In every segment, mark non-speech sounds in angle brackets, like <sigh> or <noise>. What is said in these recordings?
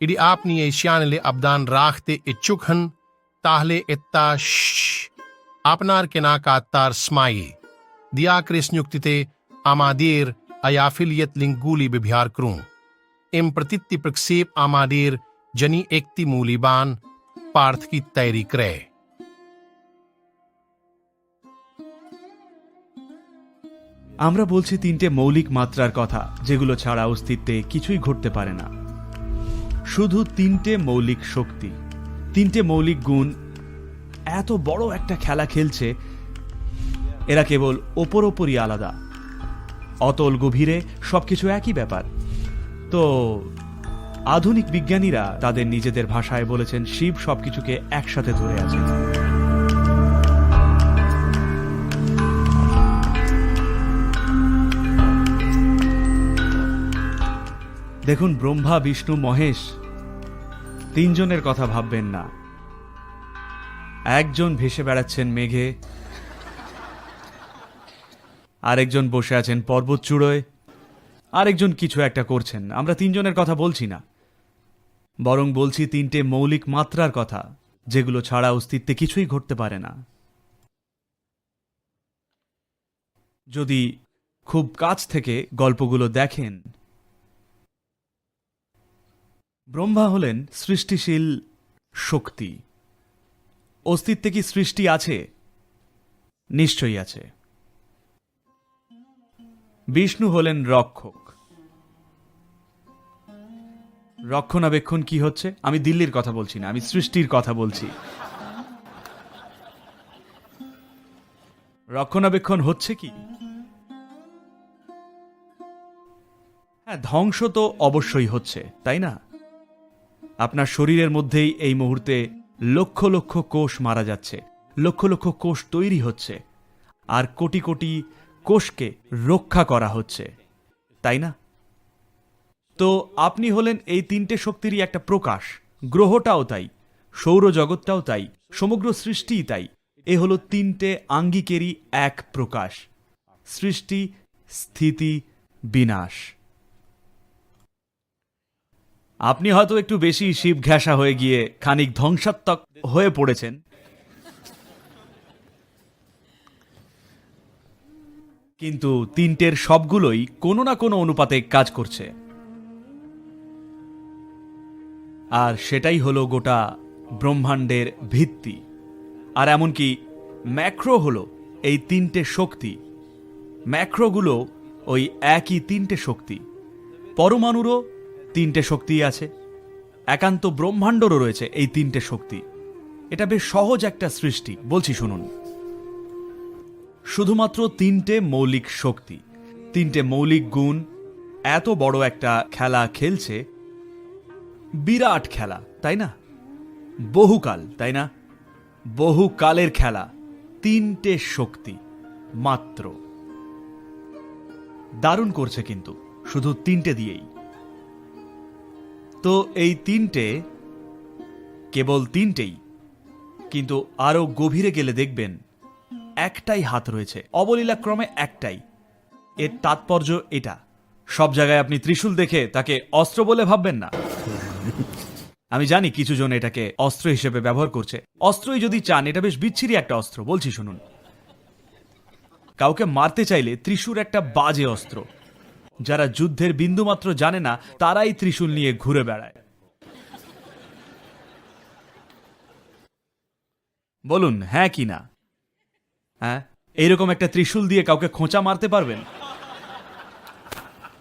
Idi আপনি এই চ্যানেলে আবদান রাখতে ইচ্ছুক হন তাহলে এত্তা আপনার কেনাকাটার স্মাইয়ে দিয়াকৃস নিযুক্তিতে আমাদের আয়াফিলিয়ত লিঙ্কগুলি ব্যবহার করুন এম প্রতিটি প্রক্ষেপ আমাদের জনি একটি মূল্যবান পার্থ কি তৈরি করে আমরা বলছি তিনটে মৌলিক মাত্রার কথা, যেগুলো ছাড়া অস্তিত্বে কিছুই ঘটতে পারে না। শুধু তিনটে মৌলিক শক্তি। তিনটে মৌলিক গুণ। এত বড় একটা খেলা খেলছে, এরা কেবল ওপর ওপরই আলাদা। অতল গভীরে সবকিছু একই ব্যাপার। তো, আধুনিক বিজ্ঞানীরা তাদের নিজেদের ভাষায় বলেছেন, শিব সবকিছুকে একসাথে ধরে আছে দেখুন ব্রহ্মা, বিষ্ণু, মহেশ। তিনজনের কথা ভাববেন না। একজন ভেসে বেড়াচ্ছেন মেঘে, আরেকজন বসে আছেন পর্বত চূড়োয়, আরেকজন কিছু একটা করছেন। আমরা তিনজনের কথা বলছি না। বরং বলছি তিনটে মৌলিক মাত্রার কথা, যেগুলো ছাড়া অস্তিত্বে কিছুই ঘটতে পারে না। যদি খুব কাছ থেকে গল্পগুলো দেখেন ব্রহ্মা হলেন সৃষ্টিশীল শক্তি। অস্তিত্বে কি সৃষ্টি আছে? নিশ্চয়ই আছে। বিষ্ণু হলেন রক্ষক। রক্ষণাবেক্ষণ কি হচ্ছে? আমি দিল্লির কথা বলছি না, আমি সৃষ্টির কথা বলছি। রক্ষণাবেক্ষণ হচ্ছে কি? হ্যাঁ ধ্বংস তো অবশ্যই হচ্ছে, তাই না? আপনার শরীরের মধ্যেই এই মুহূর্তে লক্ষ লক্ষ কোষ মারা যাচ্ছে, লক্ষ লক্ষ কোষ তৈরি হচ্ছে, আর কোটি কোটি কোষকে রক্ষা করা হচ্ছে। তাই না? তো আপনি হলেন এই তিনটে শক্তিরই একটা প্রকাশ, গ্রহটাও তাই, সৌরজগৎটাও তাই, সমগ্র সৃষ্টিই তাই। এ হলো তিনটে আঙ্গিকেরই এক প্রকাশ, সৃষ্টি, স্থিতি, বিনাশ। আপনি হয়তো একটু বেশি শিব ঘেঁষা হয়ে গিয়ে খানিক ধ্বংসাত্মক হয়ে পড়েছেন। কিন্তু তিনটের সবগুলোই কোনো না কোনো অনুপাতে কাজ করছে। আর সেটাই হলো গোটা ব্রহ্মাণ্ডের ভিত্তি। আর এমনকি ম্যাক্রো হলো এই তিনটে শক্তি। ম্যাক্রোগুলো ওই একই তিনটে শক্তি। পরমাণুরও তিনটে শক্তি আছে। একান্ত ব্রহ্মাণ্ডরও রয়েছে এই তিনটে শক্তি। এটা বেশ সহজ একটা সৃষ্টি, বলছি শুনুন। শুধুমাত্র তিনটে মৌলিক শক্তি, তিনটে মৌলিক গুণ, এত বড় একটা খেলা খেলছে, বিরাট খেলা, তাই না? বহুকাল, তাই না? বহুকালের খেলা, তিনটে শক্তি মাত্র। দারুণ করছে কিন্তু, শুধু তিনটে দিয়েই। তো এই তিনটে কেবল তিনটেই, কিন্তু আরও গভীরে গেলে দেখবেন একটাই হাত রয়েছে, অবলীলাক্রমে একটাই। এর তাৎপর্য এটা। সব জায়গায় আপনি ত্রিশূল দেখে তাকে অস্ত্র বলে ভাববেন না। আমি জানি কিছু জন এটাকে অস্ত্র হিসেবে ব্যবহার করছে। অস্ত্রই যদি চান, এটা বেশ বিচ্ছিরি একটা অস্ত্র, বলছি শুনুন। কাউকে মারতে চাইলে ত্রিশূর একটা বাজে অস্ত্র। যারা যুদ্ধের বিন্দুমাত্র জানে না, তারাই ত্রিশূল নিয়ে ঘুরে বেড়ায়। বলুন হ্যাঁ কি না? হ্যাঁ? এইরকম একটা ত্রিশূল দিয়ে কাউকে খোঁচা মারতে পারবেন?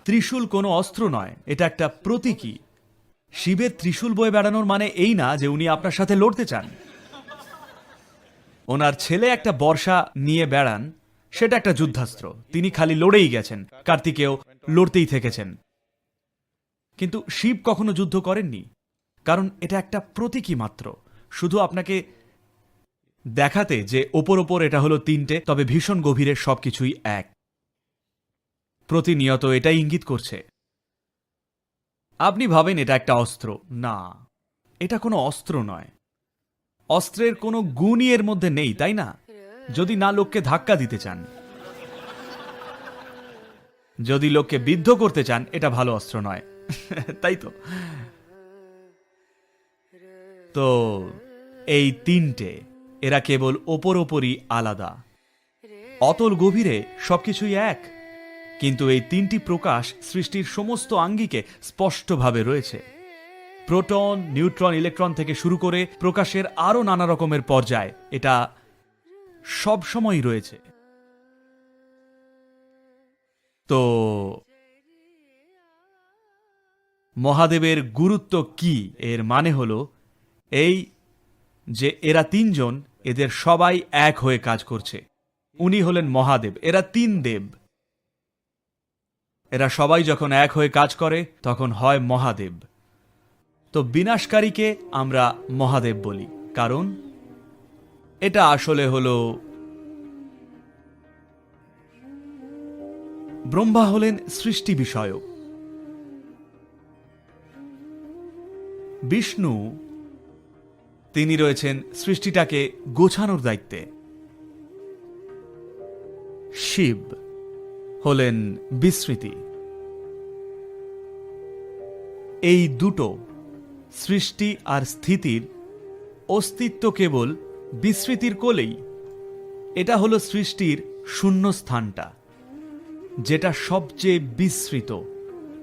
ত্রিশূল কোনো অস্ত্র নয়, এটা একটা প্রতীকী। শিবের ত্রিশূল বয়ে বেড়ানোর মানে এই না যে উনি আপনার সাথে লড়তে চান। ওনার ছেলে একটা বর্ষা নিয়ে বেড়ান, সেটা একটা যুদ্ধাস্ত্র। তিনি খালি লড়েই গেছেন। কার্তিকেও লড়তেই থেকেছেন। কিন্তু শিব কখনো যুদ্ধ করেননি, কারণ এটা একটা প্রতীকী মাত্র। শুধু আপনাকে দেখাতে যে ওপর ওপর এটা হলো তিনটে, তবে ভীষণ গভীরে সবকিছুই এক। প্রতিনিয়ত এটাই ইঙ্গিত করছে। আপনি ভাবেন এটা একটা অস্ত্র। না, এটা কোনো অস্ত্র নয়। অস্ত্রের কোনো গুণই এর মধ্যে নেই, তাই না? যদি না লোককে ধাক্কা দিতে চান। যদি লোককে বিদ্ধ করতে চান, এটা ভালো অস্ত্র নয়। <laughs> তাই তো? তো, এই তিনটে, এরা কেবল ওপর ওপরই আলাদা। অতল গভীরে সবকিছুই এক, কিন্তু এই তিনটি প্রকাশ সৃষ্টির সমস্ত আঙ্গিকে স্পষ্টভাবে রয়েছে। প্রোটন, নিউট্রন, ইলেকট্রন থেকে শুরু করে প্রকাশের আরও নানা রকমের পর্যায়, এটা সব সময়ই রয়েছে। তো মহাদেবের গুরুত্ব কি? এর মানে হলো এই যে এরা তিনজন, এদের সবাই এক হয়ে কাজ করছে। উনি হলেন মহাদেব, এরা তিন দেব। এরা সবাই যখন এক হয়ে কাজ করে, তখন হয় মহাদেব। তো বিনাশকারীকে আমরা মহাদেব বলি, কারণ এটা আসলে হলো ব্রহ্মা হলেন সৃষ্টি বিষয়ক। বিষ্ণু, তিনি রয়েছেন সৃষ্টিটাকে গোছানোর দায়িত্বে। শিব হলেন বিস্মৃতি। এই দুটো, সৃষ্টি আর স্থিতির, অস্তিত্ব কেবল বিস্মৃতির কোলেই। এটা হলো সৃষ্টির শূন্যস্থানটা। যেটা সবচেয়ে বিস্তৃত,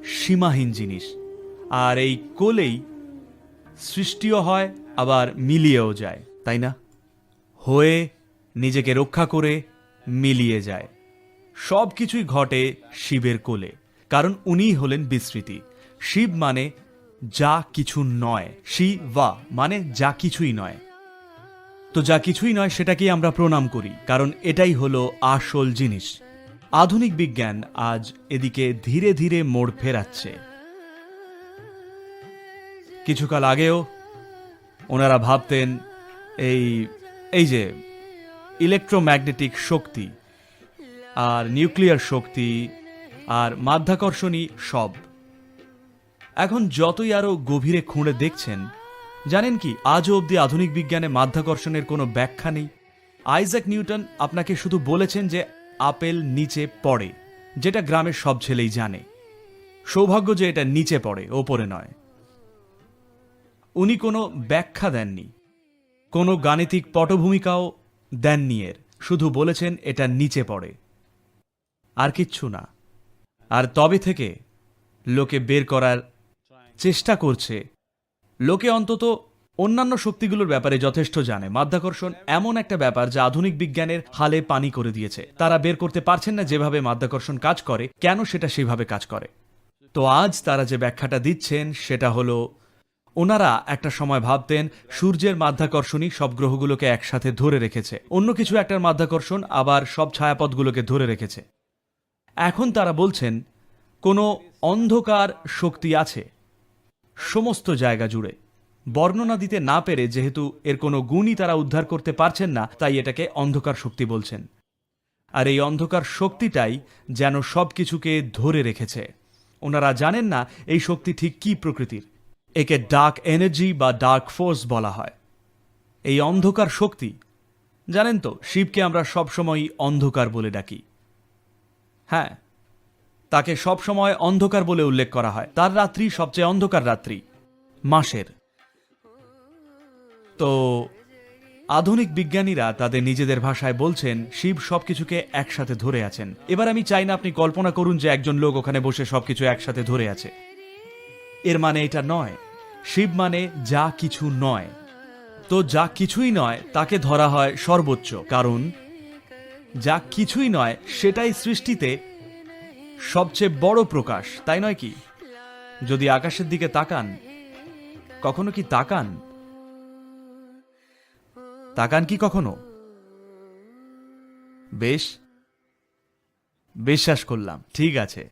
সীমাহীন জিনিস। আর এই কোলেই সৃষ্টিও হয়, আবার মিলিয়েও যায়, তাই না? হয়ে নিজেকে রক্ষা করে মিলিয়ে যায়। সব কিছুই ঘটে শিবের কোলে, কারণ উনিই হলেন বিস্মৃতি শিব মানে যা কিছু নয় শিবা মানে যা কিছুই নয়। তো যা কিছুই নয় সেটাকেই আমরা প্রণাম করি, কারণ এটাই হলো আসল জিনিস। আধুনিক বিজ্ঞান আজ এদিকে ধীরে ধীরে মোড় ফেরাচ্ছে। কিছুকাল আগেও ওনারা ভাবতেন, এই এই যে, ইলেকট্রোম্যাগনেটিক শক্তি আর নিউক্লিয়ার শক্তি আর মাধ্যাকর্ষণী সব। এখন যতই আরও গভীরে খুঁড়ে দেখছেন, জানেন কি, আজও অবধি আধুনিক বিজ্ঞানে মাধ্যাকর্ষণের কোনো ব্যাখ্যা নেই। আইজাক নিউটন আপনাকে শুধু বলেছেন যে আপেল নিচে পড়ে, যেটা গ্রামের সব ছেলেই জানে। সৌভাগ্য যে এটা নিচে পড়ে, ওপরে নয়। উনি কোনো ব্যাখ্যা দেননি। কোনো গাণিতিক পটভূমিকাও দেননি এর। শুধু বলেছেন এটা নিচে পড়ে। আর কিচ্ছু না। আর তবে থেকে লোকে বের করার চেষ্টা করছে। লোকে অন্তত অন্যান্য শক্তিগুলোর ব্যাপারে যথেষ্ট জানে। মাধ্যাকর্ষণ এমন একটা ব্যাপার যা আধুনিক বিজ্ঞানের হালে পানি করে দিয়েছে। তারা বের করতে পারছেন না যেভাবে মাধ্যাকর্ষণ কাজ করে, কেন সেটা সেভাবে কাজ করে। তো আজ তারা যে ব্যাখ্যাটা দিচ্ছেন, সেটা হলো, ওনারা একটা সময় ভাবতেন, সূর্যের মাধ্যাকর্ষণই সব গ্রহগুলোকে একসাথে ধরে রেখেছে। অন্য কিছু একটার মাধ্যাকর্ষণ আবার সব ছায়াপথগুলোকে ধরে রেখেছে। এখন তারা বলছেন, কোনো অন্ধকার শক্তি আছে। সমস্ত জায়গা জুড়ে। বর্ণনা দিতে না পেরে যেহেতু এর কোনো গুণই তারা উদ্ধার করতে পারছেন না, তাই এটাকে অন্ধকার শক্তি বলছেন। আর এই অন্ধকার শক্তিটাই যেন সব কিছুকে ধরে রেখেছে। ওনারা জানেন না এই শক্তি ঠিক কী প্রকৃতির। একে ডার্ক এনার্জি বা ডার্ক ফোর্স বলা হয়। এই অন্ধকার শক্তি, জানেন তো, শিবকে আমরা সবসময়ই অন্ধকার বলে ডাকি। হ্যাঁ তাকে সবসময় অন্ধকার বলে উল্লেখ করা হয়। তার রাত্রি সবচেয়ে অন্ধকার রাত্রি, মাসের। তো আধুনিক বিজ্ঞানীরা তাদের নিজেদের ভাষায় বলছেন, শিব সবকিছুকে একসাথে ধরে আছেন। এবার আমি চাই না আপনি কল্পনা করুন যে একজন লোক ওখানে বসে সবকিছু একসাথে ধরে আছে। এর মানে এটা নয়। শিব মানে যা কিছু নয়। তো যা কিছুই নয়, তাকে ধরা হয় সর্বোচ্চ। কারণ যা কিছুই নয়, সেটাই সৃষ্টিতে সবচেয়ে বড় প্রকাশ। তাই নয় কি? যদি আকাশের দিকে তাকান, কখনো কি তাকান? তাকান কি কখনো? বেশ। বিশ্বাস করলাম, ঠিক আছে।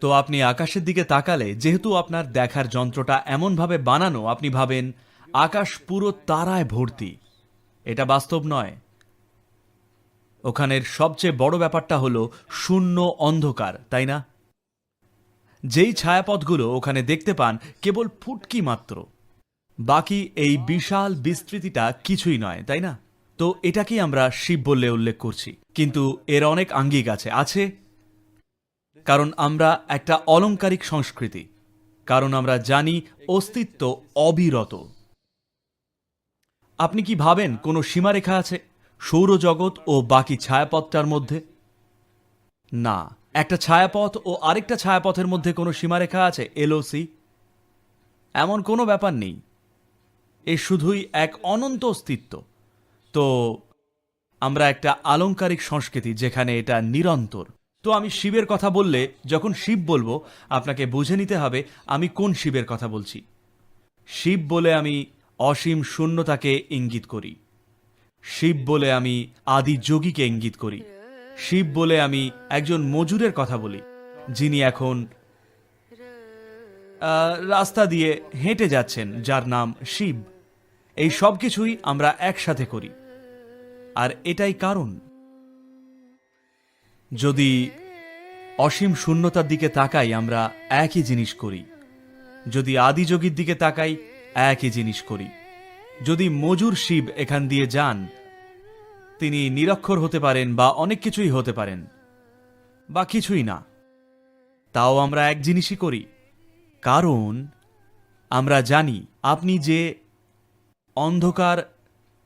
তো আপনি আকাশের দিকে তাকালে, যেহেতু আপনার দেখার যন্ত্রটা এমনভাবে বানানো, আপনি ভাবেন, আকাশ পুরো তারায় ভর্তি। এটা বাস্তব নয়। ওখানের সবচেয়ে বড় ব্যাপারটা হলো, শূন্য অন্ধকার, তাই না? যেই ছায়াপথগুলো ওখানে দেখতে পান, কেবল ফুটকি মাত্র। বাকি এই বিশাল বিস্তৃতিটা কিছুই নয়, তাই না? তো এটাকেই আমরা শিব বললে উল্লেখ করছি। কিন্তু এর অনেক আঙ্গিক আছে। আছে কারণ আমরা একটা অলংকারিক সংস্কৃতি। কারণ আমরা জানি অস্তিত্ব অবিরত। আপনি কি ভাবেন কোনো সীমারেখা আছে সৌরজগৎ ও বাকি ছায়াপথটার মধ্যে? না। একটা ছায়াপথ ও আরেকটা ছায়াপথের মধ্যে কোনো সীমারেখা আছে, এলওসি? এমন কোনো ব্যাপার নেই। এ শুধুই এক অনন্ত অস্তিত্ব। তো আমরা একটা আলংকারিক সংস্কৃতি যেখানে এটা নিরন্তর। তো আমি শিবের কথা বললে যখন শিব বলব, আপনাকে বুঝে নিতে হবে আমি কোন শিবের কথা বলছি। শিব বলে আমি অসীম শূন্যতাকে ইঙ্গিত করি। শিব বলে আমি আদি যোগীকে ইঙ্গিত করি। শিব বলে আমি একজন মজুরের কথা বলি, যিনি এখন রাস্তা দিয়ে হেঁটে যাচ্ছেন, যার নাম শিব। এই সব কিছুই আমরা একসাথে করি। আর এটাই কারণ। যদি অসীম শূন্যতার দিকে তাকাই, আমরা একই জিনিস করি। যদি আদিযোগীর দিকে তাকাই, একই জিনিস করি। যদি মজুর শিব এখান দিয়ে যান, তিনি নিরক্ষর হতে পারেন বা অনেক কিছুই হতে পারেন, বা কিছুই না। তাও আমরা এক জিনিসই করি। কারণ আমরা জানি, আপনি যে অন্ধকার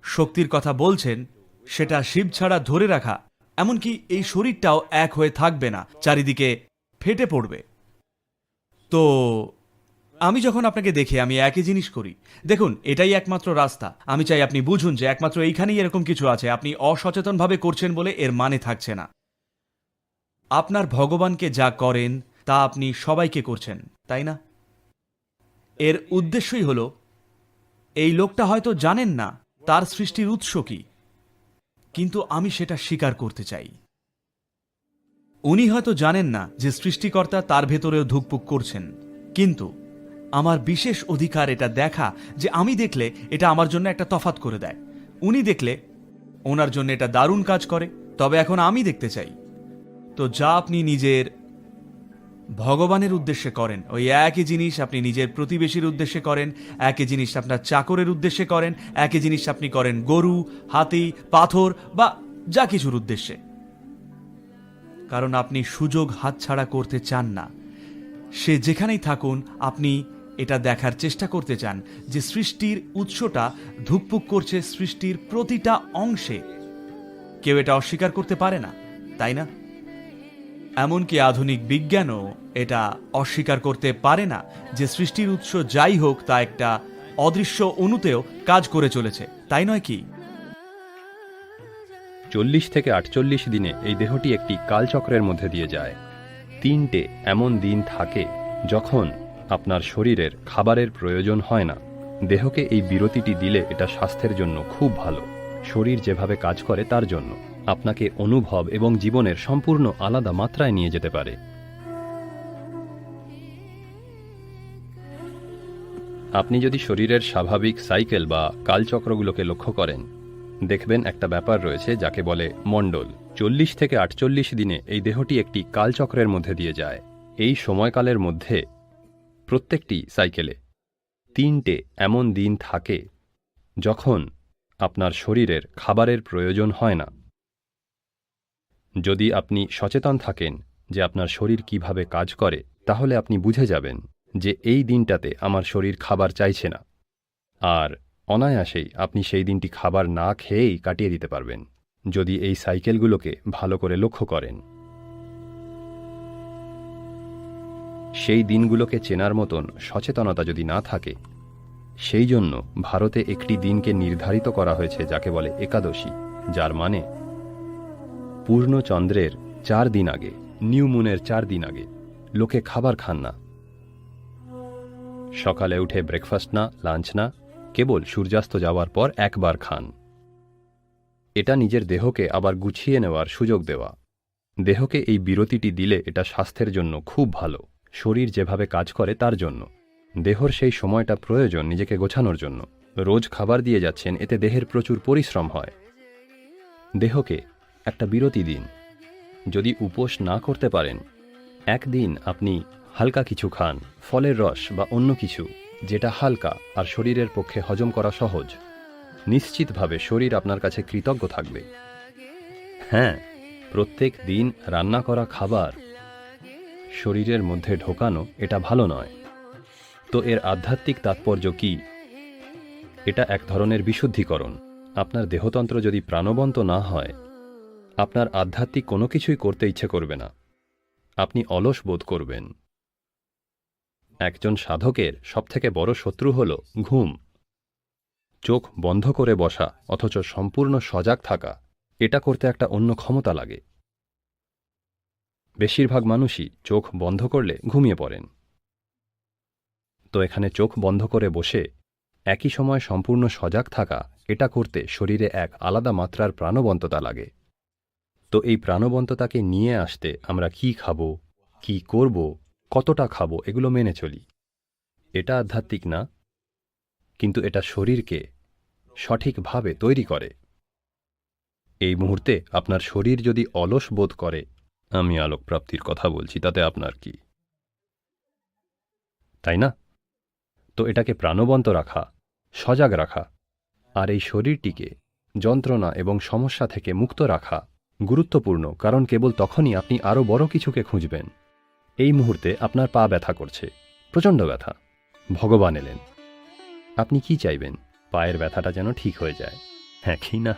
শক্তির কথা বলছেন, সেটা শিব ছাড়া ধরে রাখা, এমনকি এই শরীরটাও এক হয়ে থাকবে না, চারিদিকে ফেটে পড়বে। তো, আমি যখন আপনাকে দেখি আমি একই জিনিস করি, দেখুন, এটাই একমাত্র রাস্তা। আমি চাই আপনি বুঝুন যে একমাত্র এইখানেই এরকম কিছু আছে, আপনি অসচেতনভাবে করছেন বলে এর মানে থাকছে না। আপনার ভগবানকে যা করেন, তা আপনি সবাইকে করছেন, তাই না? এর উদ্দেশ্যই হলো এই লোকটা হয়তো জানেন না তার সৃষ্টির উৎস কি। কিন্তু আমি সেটা স্বীকার করতে চাই। উনি হয়তো জানেন না যে সৃষ্টিকর্তা তার ভেতরেও ধুকপুক করছেন। কিন্তু আমার বিশেষ অধিকার এটা দেখা যে আমি দেখলে এটা আমার জন্য একটা তফাত করে দেয়। উনি দেখলে ওনার জন্য এটা দারুণ কাজ করে, তবে এখন আমি দেখতে চাই। তো যা আপনি নিজের ভগবানের উদ্দেশ্যে করেন। ওই একই জিনিস আপনি নিজের প্রতিবেশীর উদ্দেশ্যে করেন, একই জিনিস আপনার চাকরের উদ্দেশ্যে করেন, একই জিনিস আপনি করেন গরু, হাতি, পাথর বা যা কিছুর উদ্দেশ্যে। কারণ আপনি সুযোগ হাতছাড়া করতে চান না। সে যেখানেই থাকুন, আপনি এটা দেখার চেষ্টা করতে চান যে সৃষ্টির উৎসটা ধুকপুক করছে সৃষ্টির প্রতিটা অংশে। কেউ এটা অস্বীকার করতে পারে না, তাই না? এমনকি আধুনিক বিজ্ঞানও এটা অস্বীকার করতে পারে না যে সৃষ্টির উৎস যাই হোক তা একটা অদৃশ্য অণুতেও কাজ করে চলেছে, তাই নয় কি? চল্লিশ থেকে আটচল্লিশ দিনে এই দেহটি একটি কালচক্রের মধ্যে দিয়ে যায়। তিনটে এমন দিন থাকে যখন আপনার শরীরের খাবারের প্রয়োজন হয় না। দেহকে এই বিরতিটি দিলে এটা স্বাস্থ্যের জন্য খুব ভালো। শরীর যেভাবে কাজ করে তার জন্য। আপনাকে অনুভব এবং জীবনের সম্পূর্ণ আলাদা মাত্রায় নিয়ে যেতে পারে। আপনি যদি শরীরের স্বাভাবিক সাইকেল বা কালচক্রগুলোকে লক্ষ্য করেন, দেখবেন একটা ব্যাপার রয়েছে যাকে বলে মণ্ডল। চল্লিশ থেকে আটচল্লিশ দিনে এই দেহটি একটি কালচক্রের মধ্যে দিয়ে যায়। এই সময়কালের মধ্যে প্রত্যেকটি সাইকেলে তিনটে এমন দিন থাকে যখন আপনার শরীরের খাবারের প্রয়োজন হয় না। যদি আপনি সচেতন থাকেন যে আপনার শরীর কীভাবে কাজ করে, তাহলে আপনি বুঝে যাবেন যে এই দিনটাতে আমার শরীর খাবার চাইছে না। আর অনায়াসেই আপনি সেই দিনটি খাবার না খেয়েই কাটিয়ে দিতে পারবেন, যদি এই সাইকেলগুলোকে ভালো করে লক্ষ্য করেন। সেই দিনগুলোকে চেনার মতন সচেতনতা যদি না থাকে, সেই জন্য ভারতে একটি দিনকে নির্ধারিত করা হয়েছে যাকে বলে একাদশী, যার মানে পূর্ণ চন্দ্রের চার দিন আগে, নিউ মুনের চার দিন আগে, লোকে খাবার খান না। সকালে উঠে ব্রেকফাস্ট না লাঞ্চ না, কেবল সূর্যাস্ত যাওয়ার পর একবার খান। এটা নিজের দেহকে আবার গুছিয়ে নেওয়ার সুযোগ দেওয়া। দেহকে এই বিরতিটি দিলে এটা স্বাস্থ্যের জন্য খুব ভালো, শরীর যেভাবে কাজ করে তার জন্য। দেহর সেই সময়টা প্রয়োজন নিজেকে গোছানোর জন্য। রোজ খাবার দিয়ে যাচ্ছেন, এতে দেহের প্রচুর পরিশ্রম হয়। দেহকে একটা বিরতি দিন। যদি উপোস না করতে পারেন, একদিন আপনি হালকা কিছু খান, ফলের রস বা অন্য কিছু, যেটা হালকা আর শরীরের পক্ষে হজম করা সহজ। নিশ্চিতভাবে শরীর আপনার কাছে কৃতজ্ঞ থাকবে। হ্যাঁ প্রত্যেক দিন রান্না করা খাবার শরীরের মধ্যে ঢোকানো এটা ভালো নয়। তো এর আধ্যাত্মিক তাৎপর্য কি? এটা এক ধরনের বিশুদ্ধিকরণ। আপনার দেহতন্ত্র যদি প্রাণবন্ত না হয় আপনার আধ্যাত্মিক কোনো কিছুই করতে ইচ্ছে করবে না। আপনি অলস বোধ করবেন। একজন সাধকের সবথেকে বড় শত্রু হল ঘুম। চোখ বন্ধ করে বসা অথচ সম্পূর্ণ সজাগ থাকা, এটা করতে একটা অন্য ক্ষমতা লাগে। বেশিরভাগ মানুষই চোখ বন্ধ করলে ঘুমিয়ে পড়েন। তো এখানে চোখ বন্ধ করে বসে, একই সময় সম্পূর্ণ সজাগ থাকা, এটা করতে শরীরে এক আলাদা মাত্রার প্রাণবন্ততা লাগে। তো এই প্রাণবন্ততাকে নিয়ে আসতে আমরা কি খাব, কি করব, কতটা খাব, এগুলো মেনে চলি। এটা আধ্যাত্মিক না, কিন্তু এটা শরীরকে সঠিকভাবে তৈরি করে। এই মুহূর্তে আপনার শরীর যদি অলস বোধ করে, আমি আলোক প্রাপ্তির কথা বলছি, তাতে আপনার কি? তাই না? তো এটাকে প্রাণবন্ত রাখা, সজাগ রাখা, আর এই শরীরটিকে যন্ত্রণা এবং সমস্যা থেকে মুক্ত রাখা গুরুত্বপূর্ণ, কারণ কেবল তখনই আপনি আরও বড় কিছুকে খুঁজবেন। এই মুহূর্তে আপনার পা ব্যথা করছে, প্রচণ্ড ব্যথা। ভগবান এলেন। আপনি কি চাইবেন? পায়ের ব্যথাটা যেন ঠিক হয়ে যায়। হ্যাঁ কি না?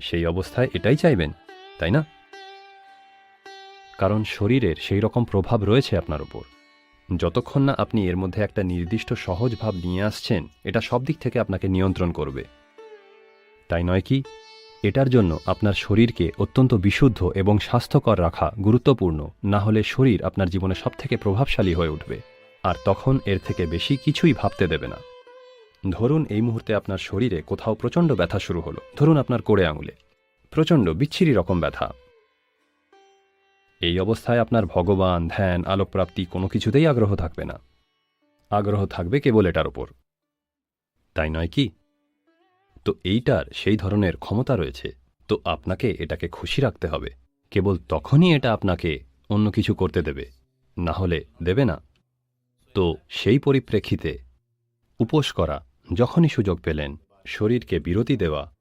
সেই অবস্থায় এটাই চাইবেন, তাই না? কারণ শরীরের সেই রকম প্রভাব রয়েছে আপনার উপর। যতক্ষণ না আপনি এর মধ্যে একটা নির্দিষ্ট সহজ ভাব নিয়ে আসছেন, এটা সব দিক থেকে আপনাকে নিয়ন্ত্রণ করবে। তাই নয় কি? এটার জন্য আপনার শরীরকে অত্যন্ত বিশুদ্ধ এবং স্বাস্থ্যকর রাখা গুরুত্বপূর্ণ, না হলে শরীর আপনার জীবনে সবথেকে প্রভাবশালী হয়ে উঠবে, আর তখন এর থেকে বেশি কিছুই ভাবতে দেবে না। ধরুন এই মুহূর্তে আপনার শরীরে কোথাও প্রচণ্ড ব্যথা শুরু হলো, ধরুন আপনার কোড়ে আঙুলে। প্রচণ্ড বিচ্ছিরি রকম ব্যথা। এই অবস্থায় আপনার ভগবান, ধ্যান, আলোকপ্রাপ্তি কোনো কিছুতেই আগ্রহ থাকবে না। আগ্রহ থাকবে কেবল এটার ওপর তাই নয় কি? তো এইটার সেই ধরনের ক্ষমতা রয়েছে। তো আপনাকে এটাকে খুশি রাখতে হবে। কেবল তখনই এটা আপনাকে অন্য কিছু করতে দেবে। না হলে দেবে না। তো সেই পরিপ্রেক্ষিতে উপোস করা, যখনই সুযোগ পেলেন, শরীরকে বিরতি দেওয়া,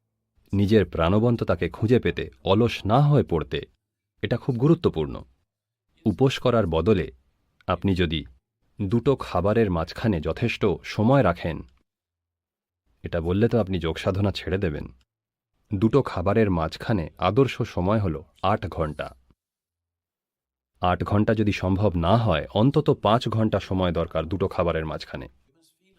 নিজের প্রাণবন্ততাকে খুঁজে পেতে, অলস না হয়ে পড়তে, এটা খুব গুরুত্বপূর্ণ। উপোস করার বদলে আপনি যদি দুটো খাবারের মাঝখানে যথেষ্ট সময় রাখেন এটা বললে তো আপনি যোগসাধনা ছেড়ে দেবেন। দুটো খাবারের মাঝখানে আদর্শ সময় হল আট ঘণ্টা আট ঘণ্টা যদি সম্ভব না হয়, অন্তত পাঁচ ঘণ্টা সময় দরকার দুটো খাবারের মাঝখানে।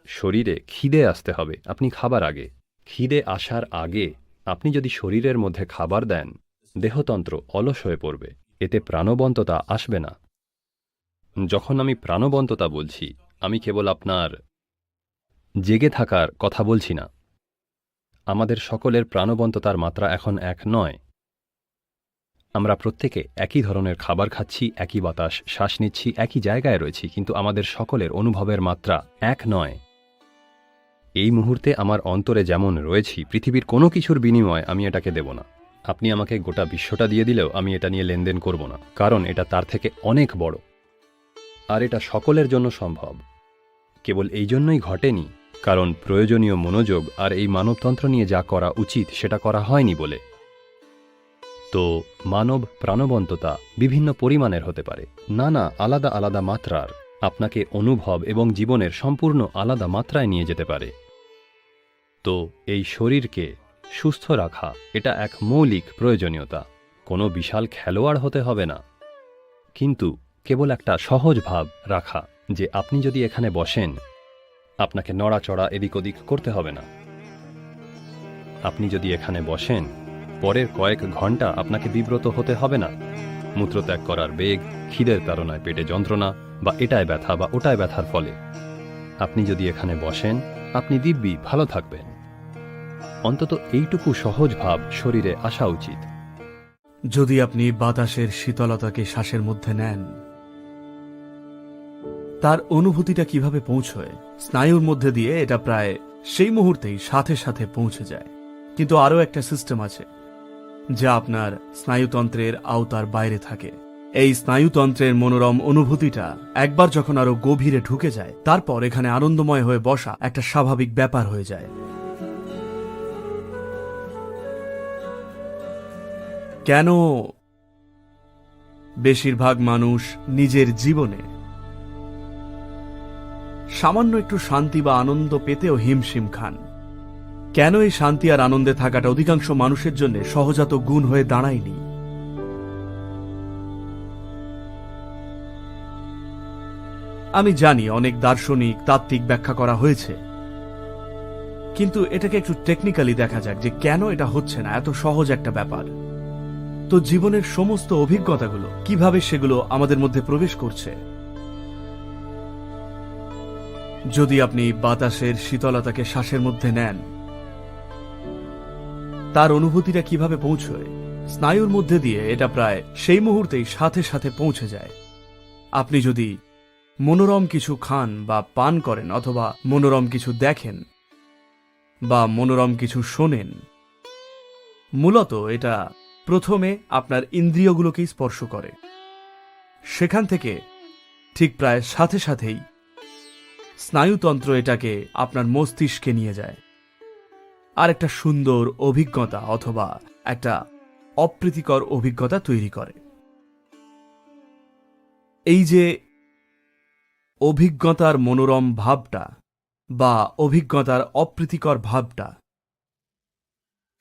শরীরে খিদে আসতে হবে, আপনি খাবার আগে। খিদে আসার আগে আপনি যদি শরীরের মধ্যে খাবার দেন, দেহতন্ত্র অলস হয়ে পড়বে, এতে প্রাণবন্ততা আসবে না। যখন আমি প্রাণবন্ততা বলছি, আমি কেবল আপনার জেগে থাকার কথা বলছি না। আমাদের সকলের প্রাণবন্ততার মাত্রা এখন এক নয়। আমরা প্রত্যেকে একই ধরনের খাবার খাচ্ছি, একই বাতাস, শ্বাস নিচ্ছি, একই জায়গায় রয়েছি, কিন্তু আমাদের সকলের অনুভবের মাত্রা এক নয়। এই মুহূর্তে আমার অন্তরে যেমন রয়েছি, পৃথিবীর কোনো কিছুর বিনিময়ে আমি এটাকে দেব না। আপনি আমাকে গোটা বিশ্বটা দিয়ে দিলেও আমি এটা নিয়ে লেনদেন করব না, কারণ এটা তার থেকে অনেক বড়। আর এটা সকলের জন্য সম্ভব। কেবল এই জন্যই ঘটেনি। কারণ প্রয়োজনীয় মনোযোগ আর এই মানবতন্ত্র নিয়ে যা করা উচিত, সেটা করা হয়নি বলে। তো মানব প্রাণবন্ততা বিভিন্ন পরিমাণের হতে পারে, নানা আলাদা আলাদা মাত্রার, আপনাকে অনুভব এবং জীবনের সম্পূর্ণ আলাদা মাত্রায় নিয়ে যেতে পারে। তো এই শরীরকে সুস্থ রাখা, এটা এক মৌলিক প্রয়োজনীয়তা, কোনো বিশাল খেলোয়াড় হতে হবে না। কিন্তু কেবল একটা সহজ ভাব রাখা, যে আপনি যদি এখানে বসেন আপনাকে নড়াচড়া এদিক ওদিক করতে হবে না। আপনি যদি এখানে বসেন, পরের কয়েক ঘণ্টা আপনাকে বিব্রত হতে হবে না। মূত্রত্যাগ করার বেগ, খিদের তাড়নায় পেটে যন্ত্রণা বা এটায় ব্যথা বা ওটায় ব্যথার ফলে। আপনি যদি এখানে বসেন, আপনি দিব্যি ভালো থাকবেন। অন্তত এইটুকু সহজ ভাব শরীরে আসা উচিত। যদি আপনি বাতাসের শীতলতাকে শ্বাসের মধ্যে নেন তার অনুভূতিটা কীভাবে পৌঁছয়, স্নায়ুর মধ্যে দিয়ে এটা প্রায় সেই মুহূর্তেই সাথে সাথে পৌঁছে যায়। কিন্তু আরও একটা সিস্টেম আছে, যা আপনার স্নায়ুতন্ত্রের আওতার বাইরে থাকে। এই স্নায়ুতন্ত্রের মনোরম অনুভূতিটা একবার যখন আরও গভীরে ঢুকে যায়, তারপর এখানে আনন্দময় হয়ে বসা একটা স্বাভাবিক ব্যাপার হয়ে যায়। কেন বেশিরভাগ মানুষ নিজের জীবনে সামান্য একটু শান্তি বা আনন্দ পেতেও হিমশিম খান। কেন এই শান্তি আর আনন্দে থাকাটা অধিকাংশ মানুষের জন্য সহজাত গুণ হয়ে দাঁড়ায়নি? আমি জানি অনেক দার্শনিক তাত্ত্বিক ব্যাখ্যা করা হয়েছে। কিন্তু এটাকে একটু টেকনিক্যালি দেখা যাক যে কেন এটা হচ্ছে না, এত সহজ একটা ব্যাপার। তো জীবনের সমস্ত অভিজ্ঞতাগুলো কীভাবে সেগুলো আমাদের মধ্যে প্রবেশ করছে? যদি আপনি বাতাসের শীতলতাকে শ্বাসের মধ্যে নেন, তার অনুভূতিটা কীভাবে পৌঁছয়? স্নায়ুর মধ্যে দিয়ে এটা প্রায় সেই মুহূর্তেই সাথে সাথে পৌঁছে যায়। আপনি যদি মনোরম কিছু খান বা পান করেন অথবা মনোরম কিছু দেখেন বা মনোরম কিছু শোনেন, মূলত এটা প্রথমে আপনার ইন্দ্রিয়গুলোকেই স্পর্শ করে। সেখান থেকে ঠিক প্রায় সাথে সাথেই স্নায়ুতন্ত্র এটাকে আপনার মস্তিষ্কে নিয়ে যায়। আর একটা সুন্দর অভিজ্ঞতা অথবা একটা অপ্রীতিকর অভিজ্ঞতা তৈরি করে। এই যে অভিজ্ঞতার মনোরম ভাবটা বা অভিজ্ঞতার অপ্রীতিকর ভাবটা,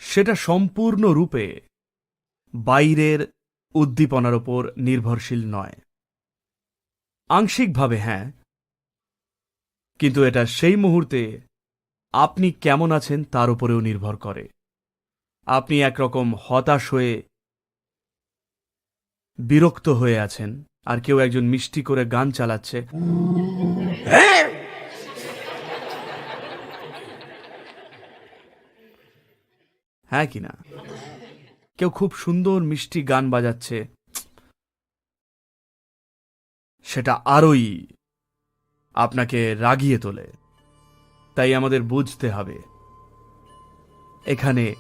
সেটা সম্পূর্ণরূপে বাইরের উদ্দীপনার ওপর নির্ভরশীল নয়। আংশিকভাবে হ্যাঁ কিন্তু এটা সেই মুহূর্তে আপনি কেমন আছেন তার উপরেও নির্ভর করে। আপনি একরকম হতাশ হয়ে বিরক্ত হয়ে আছেন, আর কেউ একজন মিষ্টি করে গান চালাচ্ছে। হ্যাঁ কিনা কেউ খুব সুন্দর মিষ্টি গান বাজাচ্ছে। সেটা আরোই আপনাকে রাগিয়ে তোলে। তাই আমাদের বুঝতে হবে। এখানে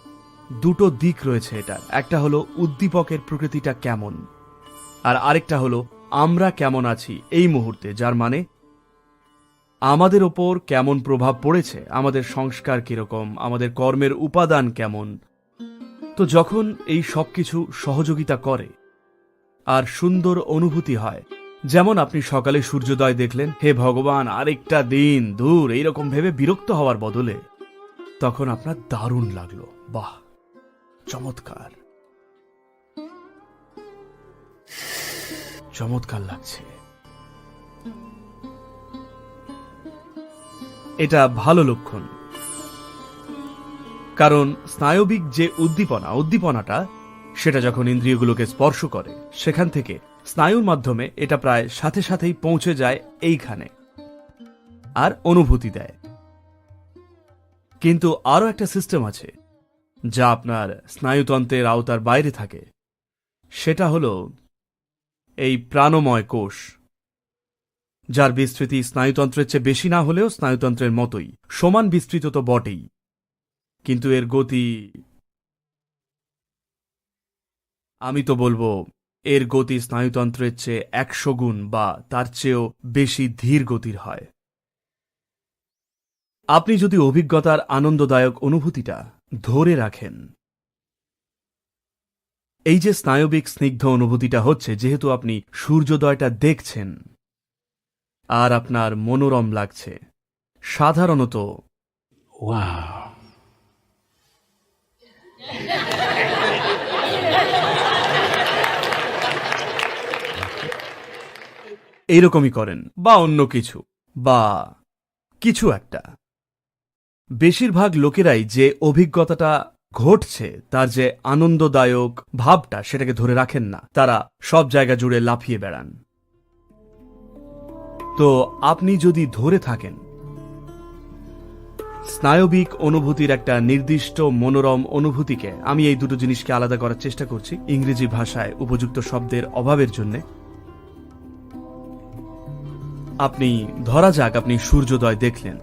দুটো দিক রয়েছে এটা। একটা হলো উদ্দীপকের প্রকৃতিটা কেমন, আর আরেকটা হলো আমরা কেমন আছি এই মুহূর্তে, যার মানে আমাদের ওপর কেমন প্রভাব পড়েছে, আমাদের সংস্কার কীরকম, আমাদের কর্মের উপাদান কেমন। তো যখন এই সব কিছু সহযোগিতা করে আর সুন্দর অনুভূতি হয় যেমন আপনি সকালে সূর্যোদয় দেখলেন, হে ভগবান, আরেকটা দিন দূর এইরকম ভেবে বিরক্ত হওয়ার বদলে তখন আপনার দারুণ লাগল। বাহ, চমৎকার। চমৎকার লাগছে। এটা ভালো লক্ষণ। কারণ স্নায়বিক যে উদ্দীপনা, উদ্দীপনাটা, সেটা যখন ইন্দ্রিয়গুলোকে স্পর্শ করে, সেখান থেকে স্নায়ুর মাধ্যমে এটা প্রায় সাথে সাথেই পৌঁছে যায় এইখানে আর অনুভূতি দেয়। কিন্তু আরও একটা সিস্টেম আছে, যা আপনার স্নায়ুতন্ত্রের আওতার বাইরে থাকে। সেটা হল এই প্রাণময় কোষ, যার বিস্তৃতি স্নায়ুতন্ত্রের চেয়ে বেশি না হলেও স্নায়ুতন্ত্রের মতোই, সমান বিস্তৃত তো বটেই। কিন্তু এর গতি আমি তো বলব এর গতি স্নায়ুতন্ত্রের চেয়ে একশো গুণ বা তার চেয়েও বেশি ধীর গতির হয়। আপনি যদি অভিজ্ঞতার আনন্দদায়ক অনুভূতিটা ধরে রাখেন। এই যে স্নায়বিক স্নিগ্ধ অনুভূতিটা হচ্ছে, যেহেতু আপনি সূর্যোদয়টা দেখছেন আর আপনার মনোরম লাগছে, সাধারণত এইরকমই করেন, বা অন্য কিছু, বা কিছু একটা। বেশিরভাগ লোকেরাই যে অভিজ্ঞতাটা ঘটছে, তার যে আনন্দদায়ক ভাবটা সেটাকে ধরে রাখেন না, তারা সব জায়গা জুড়ে লাফিয়ে বেড়ান। তো আপনি যদি ধরে থাকেন, স্নায়বিক অনুভূতির একটা নির্দিষ্ট মনোরম অনুভূতিকে, আমি এই দুটো জিনিসকে আলাদা করার চেষ্টা করছি, ইংরেজি ভাষায় উপযুক্ত শব্দের অভাবের জন্যে আপনি, ধরা যাক আপনি সূর্যোদয় দেখলেন,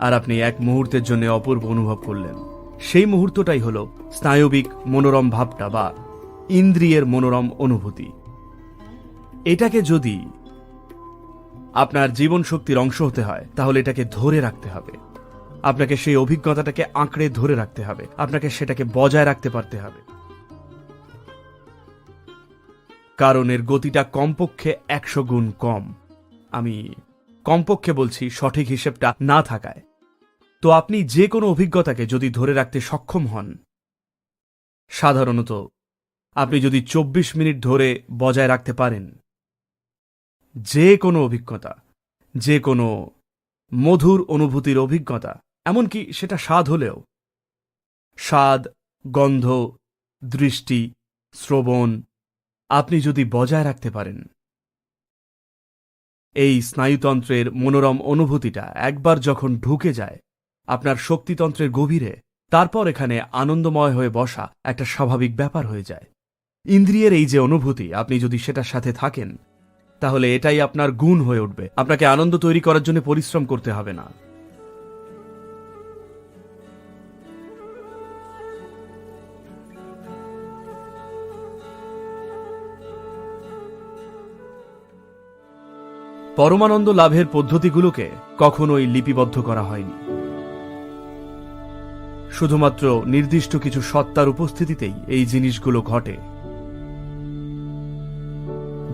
আর আপনি এক মুহূর্তের জন্য অপূর্ব অনুভব করলেন। সেই মুহূর্তটাই হল স্নায়বিক মনোরম ভাবটা বা ইন্দ্রিয়ের মনোরম অনুভূতি। এটাকে যদি আপনার জীবন শক্তির অংশ হতে হয়, তাহলে এটাকে ধরে রাখতে হবে। আপনাকে সেই অভিজ্ঞতাটাকে আঁকড়ে ধরে রাখতে হবে। আপনাকে সেটাকে বজায় রাখতে পারতে হবে। কারণ এর গতিটা কমপক্ষে একশো গুণ কম। আমি কমপক্ষে বলছি সঠিক হিসেবটা না থাকায়। তো আপনি যে কোনো অভিজ্ঞতাকে যদি ধরে রাখতে সক্ষম হন, সাধারণত আপনি যদি চব্বিশ মিনিট ধরে বজায় রাখতে পারেন, যে কোনো অভিজ্ঞতা, যে কোনো মধুর অনুভূতির অভিজ্ঞতা, এমনকি সেটা স্বাদ হলেও, স্বাদ, গন্ধ, দৃষ্টি, শ্রবণ, আপনি যদি বজায় রাখতে পারেন এই স্নায়ুতন্ত্রের মনোরম অনুভূতিটা একবার যখন ঢুকে যায়, আপনার শক্তিতন্ত্রের গভীরে, তারপর এখানে আনন্দময় হয়ে বসা একটা স্বাভাবিক ব্যাপার হয়ে যায়। ইন্দ্রিয়ের এই যে অনুভূতি, আপনি যদি সেটার সাথে থাকেন, তাহলে এটাই আপনার গুণ হয়ে উঠবে। আপনাকে আনন্দ তৈরি করার জন্য পরিশ্রম করতে হবে না। পরমানন্দ লাভের পদ্ধতিগুলোকে কখনোই লিপিবদ্ধ করা হয়নি। শুধুমাত্র নির্দিষ্ট কিছু সত্তার উপস্থিতিতেই এই জিনিসগুলো ঘটে।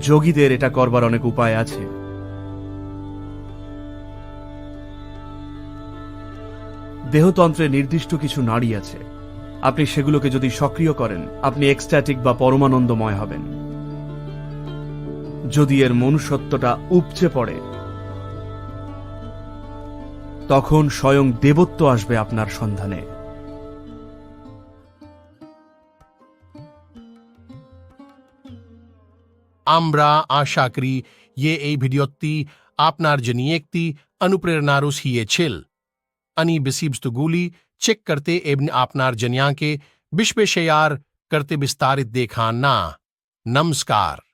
যোগীদের এটা করবার অনেক উপায় আছে। দেহতন্ত্রে নির্দিষ্ট কিছু নাড়ি আছে। আপনি সেগুলোকে যদি সক্রিয় করেন, আপনি এক্সট্যাটিক বা পরমানন্দময় হবেন। যদি এর মনুষ্যত্বটা উপচে পড়ে, তখন স্বয়ং দেবত্ব আসবে আপনার সন্ধানে। আমরা আশা করি ইয়ে এই ভিডিওটি আপনার জন্য একটি অনুপ্রেরণার ছিল। আনি গুলি চেক করতে এবং আপনার জনিয়াকে বিশ্বেশেয়ার করতে বিস্তারিত দেখা না। নমস্কার।